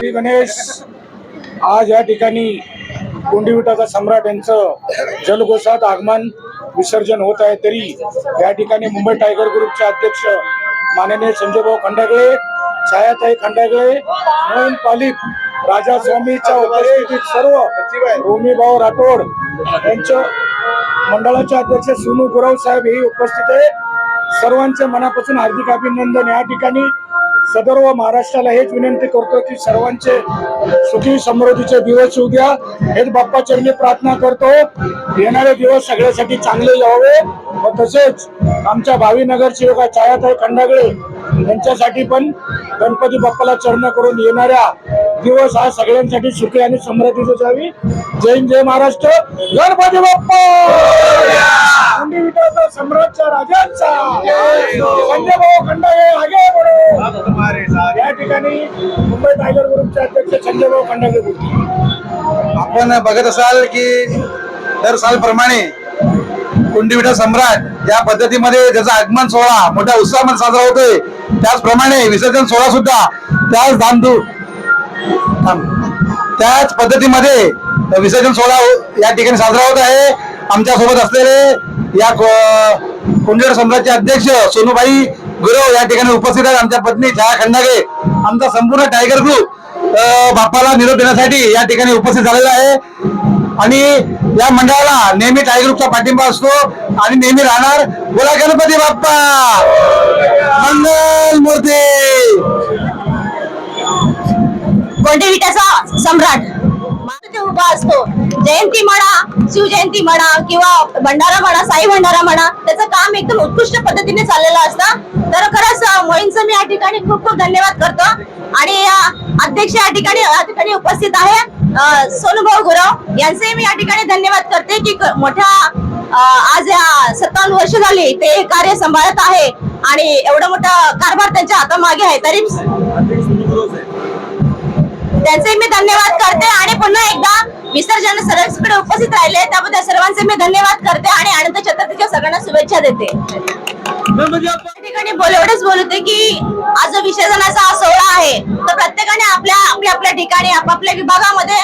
श्री गणेश आज या ठिकाणी कोंडीविटाचा सम्राट यांचं जलगोसात आगमन विसर्जन होत आहे. तरी या ठिकाणी मुंबई टायगर ग्रुपचे अध्यक्ष माननीय संजयभाऊ खंडागळे छायाताई खंडागळे मोहन पालिक राजा स्वामीच्या उपस्थितीत सर्व रोमीभाऊ राठोड यांच्या मंडळाचे अध्यक्ष सोनू गुरव साहेब हे उपस्थित आहे. सर्वांचे मनापासून हार्दिक अभिनंदन. या ठिकाणी सदर्व महाराष्ट्राला हेच विनंती करतो की सर्वांचे सुखी समृद्धीचे दिवस येऊ द्या. हेच बाप्पा चरणी प्रार्थना करतो. येणारे दिवस सगळ्यासाठी चांगले यावे. व तसेच आमच्या भावी नगरसेवका छायाताई खंडागळे यांच्यासाठी पण गणपती बाप्पाला चरण करून येणाऱ्या दिवस हा सगळ्यांसाठी सुखी आणि समृद्धीचे जावी. जय हिंद, जय महाराष्ट्र. गणपती बाप्पा! सम्राटच्या राजांचा! संजय भाऊ खंडागळे आगे! या ठिकाणी मुंबई टायगर ग्रुपचे अध्यक्ष आपण बघत असाल की दर सालप्रमाणे कुंडीविठा सम्राट या पद्धतीमध्ये त्याचा आगमन सोहळा मोठ्या उत्साहामध्ये साजरा होतोय. त्याचप्रमाणे विसर्जन सोहळा सुद्धा त्याच धामधू त्याच पद्धतीमध्ये विसर्जन सोहळा या ठिकाणी साजरा होत आहे. आमच्यासोबत असलेले या कुंडीविठा सम्राटचे अध्यक्ष सोनूबाई गुरव या ठिकाणी उपस्थित आहेत आमच्या पत्नी छाया खंडागे आमचा संपूर्ण टायगर ग्रुप बाप्पाला निरोप देण्यासाठी या ठिकाणी उपस्थित झालेला आहे. आणि या मंडळाला नेहमी टायगर ग्रुपचा पाठिंबा असतो आणि नेहमी राहणार. बोला गणपती बाप्पा! मंगल मूर्ती! कोंडविटाचा सम्राट? उभा असतो. जयंती म्हणा शिवजयंती म्हणा किंवा भंडारा म्हणा साई भंडारा म्हणा त्याचं काम एकदम उत्कृष्ट पद्धतीने चाललेलं असतं. तर खरंच अं, मोहीनचं मी या ठिकाणी खूप खूप धन्यवाद करतो. आणि अध्यक्ष या ठिकाणी या ठिकाणी उपस्थित आहे सोनूभाऊ गुरव. यांचे मी या ठिकाणी धन्यवाद करते की मोठ्या आज या सत्तावन्न वर्ष झाली ते हे कार्य सांभाळत आहे. आणि एवढा मोठा कारभार त्यांच्या हातामागे आहे. तरी त्यांचे मी धन्यवाद करते. आणि पुन्हा एकदा विसर्जन सर्वांकडे उपस्थित राहिले. त्याबद्दल सर्वांचे मी धन्यवाद करते आणि अनंत चतुर्थीच्या सगळ्यांना शुभेच्छा देते. ठिकाणी बोल एवढंच बोलते की आज विसर्जनाचा हा सोहळा आहे तर प्रत्येकाने आपल्या आपल्या आपल्या ठिकाणी आपापल्या विभागामध्ये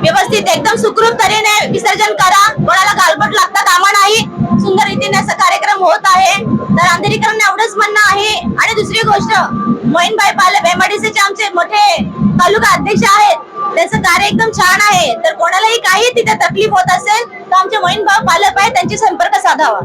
व्यवस्थित एकदम सुखरूप तऱ्हेने विसर्जन करा. कोणाला गालबट लागता कामा नाही. सुंदर रीतीने असा कार्यक्रम होत आहे. तर अंधेरीकरांना एवढंच म्हणणं आहे. आणि दुसरी गोष्ट मोहीनभाई पाले एमआयडीसीचे आमचे मोठे तालुका अध्यक्ष आहेत. तर कोणालाही काही तिथे तकलीफ होत असेल तर आमचे मोहीन भाऊ पालक आहे त्यांची संपर्क साधावा.